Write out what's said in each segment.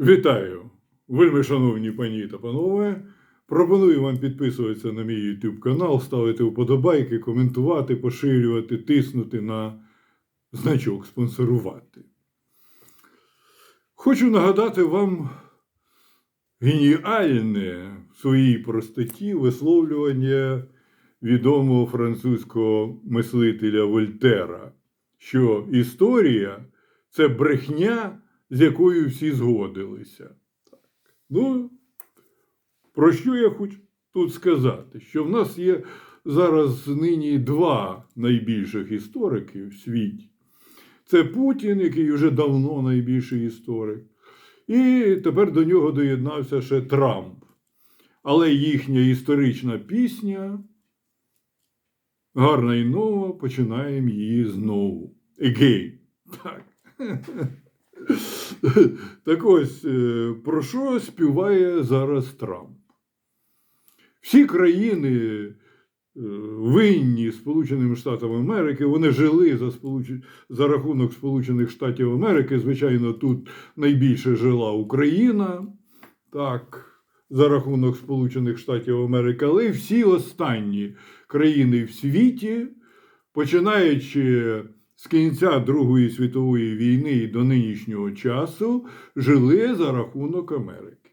Вітаю, вельми шановні пані та панове. Пропоную вам підписуватися на мій YouTube канал, ставити вподобайки, коментувати, поширювати, тиснути на значок спонсорувати. Хочу нагадати вам геніальне в своїй простоті висловлювання відомого французького мислителя Вольтера, що історія це брехня, з якою всі згодилися. Так. Ну, про що я хочу тут сказати? Що в нас є зараз нині два найбільших історики в світі. Це Путін, який вже давно найбільший історик, і тепер до нього доєднався ще Трамп. Але їхня історична пісня гарна і нова, починаємо її знову. Again. Так. Так ось, е, про що співає зараз Трамп? Всі країни е, винні Сполученим Штатам Америки, вони жили за, сполуч... за рахунок Сполучених Штатів Америки. Звичайно, тут найбільше жила Україна, так, за рахунок Сполучених Штатів Америки, але всі останні країни в світі, починаючи з кінця Другої світової війни і до нинішнього часу, жили за рахунок Америки.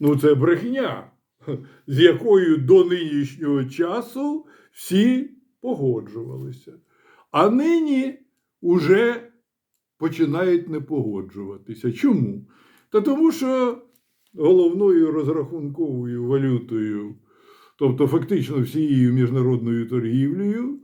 Ну, це брехня, з якою до нинішнього часу всі погоджувалися. А нині вже починають не погоджуватися. Чому? Та тому що головною розрахунковою валютою, тобто фактично всією міжнародною торгівлею,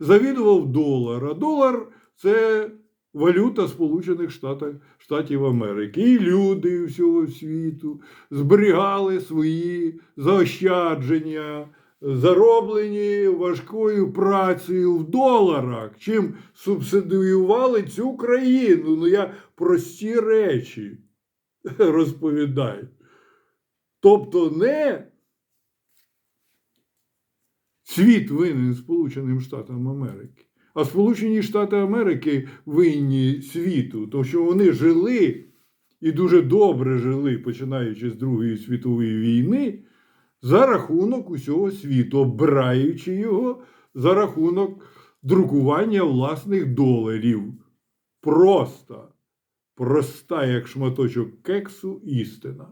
завідував долар. А долар це валюта Сполучених Штатів, Штатів Америки. І люди всього світу зберігали свої заощадження, зароблені важкою працею в доларах, чим субсидіювали цю країну. Ну я прості речі розповідаю. Тобто не світ винен Сполученим Штатам Америки, а Сполучені Штати Америки винні світу, тому що вони жили і дуже добре жили, починаючи з Другої світової війни, за рахунок усього світу, обираючи його за рахунок друкування власних доларів. Просто, проста, як шматочок кексу, істина.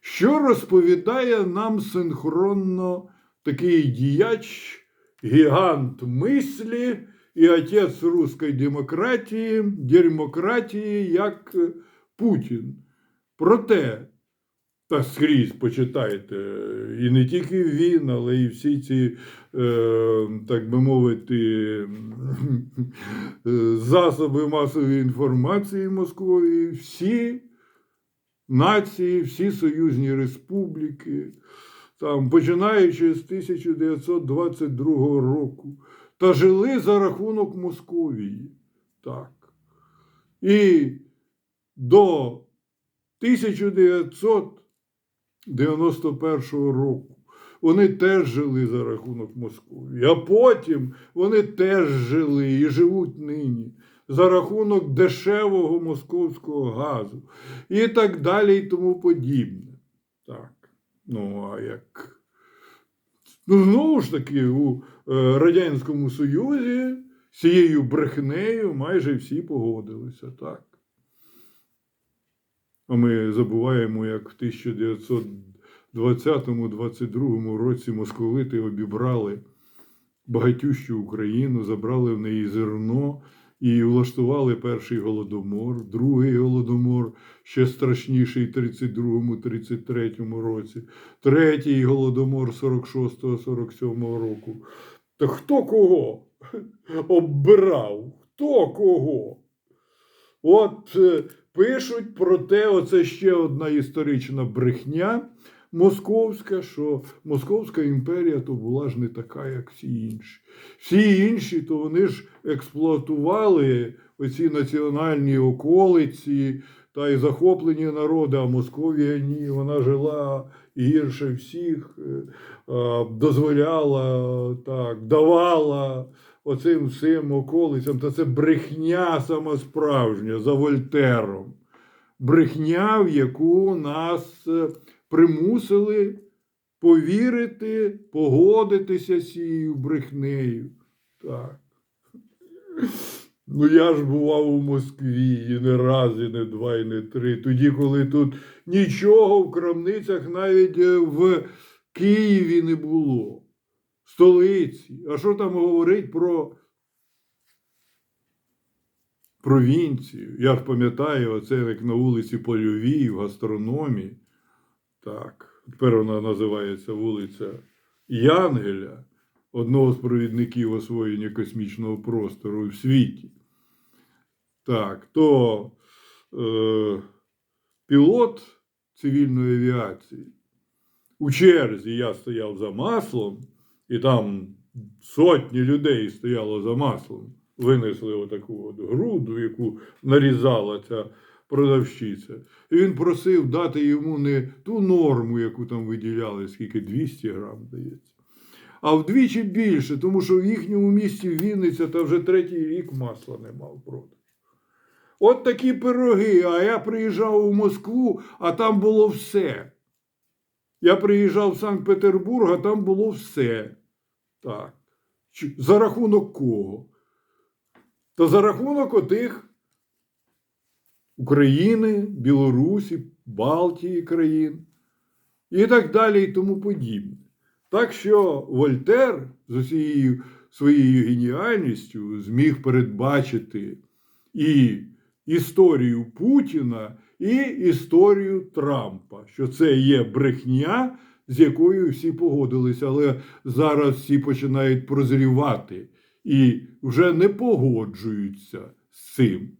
Що розповідає нам синхронно такий діяч, гігант мислі і отець руської демократії, демократії, як Путін. Проте, та скрізь почитайте, і не тільки він, але і всі ці, е, так би мовити, засоби масової інформації Московії, всі нації, всі союзні республіки, там, починаючи з 1922 року, та жили за рахунок Московії. Так. І до 1991 року вони теж жили за рахунок Московії, а потім вони теж жили і живуть нині за рахунок дешевого московського газу і так далі, і тому подібне. Так. Ну, а як? Ну, знову ж таки, у е, Радянському Союзі з цією брехнею майже всі погодилися, так. А ми забуваємо, як в 1920-22 році московити обібрали багатющу Україну, забрали в неї зерно і влаштували перший голодомор, другий голодомор, ще страшніший в 32-33 році, третій голодомор 46-47 року. Та хто кого оббирав? Хто кого? От е, пишуть про те, оце ще одна історична брехня московська, що Московська імперія то була ж не така, як всі інші. Всі інші, то вони ж експлуатували оці національні околиці та й захоплені народи, а Московія ні, вона жила гірше всіх, е, дозволяла, так, давала оцим всім околицям, та це брехня сама справжня за Вольтером. брехня, в яку нас е, примусили повірити, погодитися з цією брехнею. Так. Ну, я ж бував у Москві і не раз, і не два, і не три. Тоді, коли тут нічого в крамницях навіть е, в Києві не було, столиці. А що там говорить про провінцію? Я ж пам'ятаю, оце як на вулиці Польовій, в гастрономі. Так, тепер вона називається вулиця Янгеля, одного з провідників освоєння космічного простору в світі. Так, то е, пілот цивільної авіації. У черзі я стояв за маслом, і там сотні людей стояло за маслом. Винесли отаку от груду, яку нарізала ця продавщиця. І він просив дати йому не ту норму, яку там виділяли, скільки 200 грам, здається, а вдвічі більше, тому що в їхньому місті Вінниця та вже третій рік масла не мав продаж. От такі пироги. А я приїжджав у Москву, а там було все. Я приїжджав в Санкт-Петербург, а там було все. Так. За рахунок кого? Та за рахунок отих України, Білорусі, Балтії країн і так далі, і тому подібне. Так що Вольтер з усією своєю геніальністю зміг передбачити і історію Путіна, і історію Трампа, що це є брехня, з якою всі погодилися, але зараз всі починають прозрівати і вже не погоджуються з цим.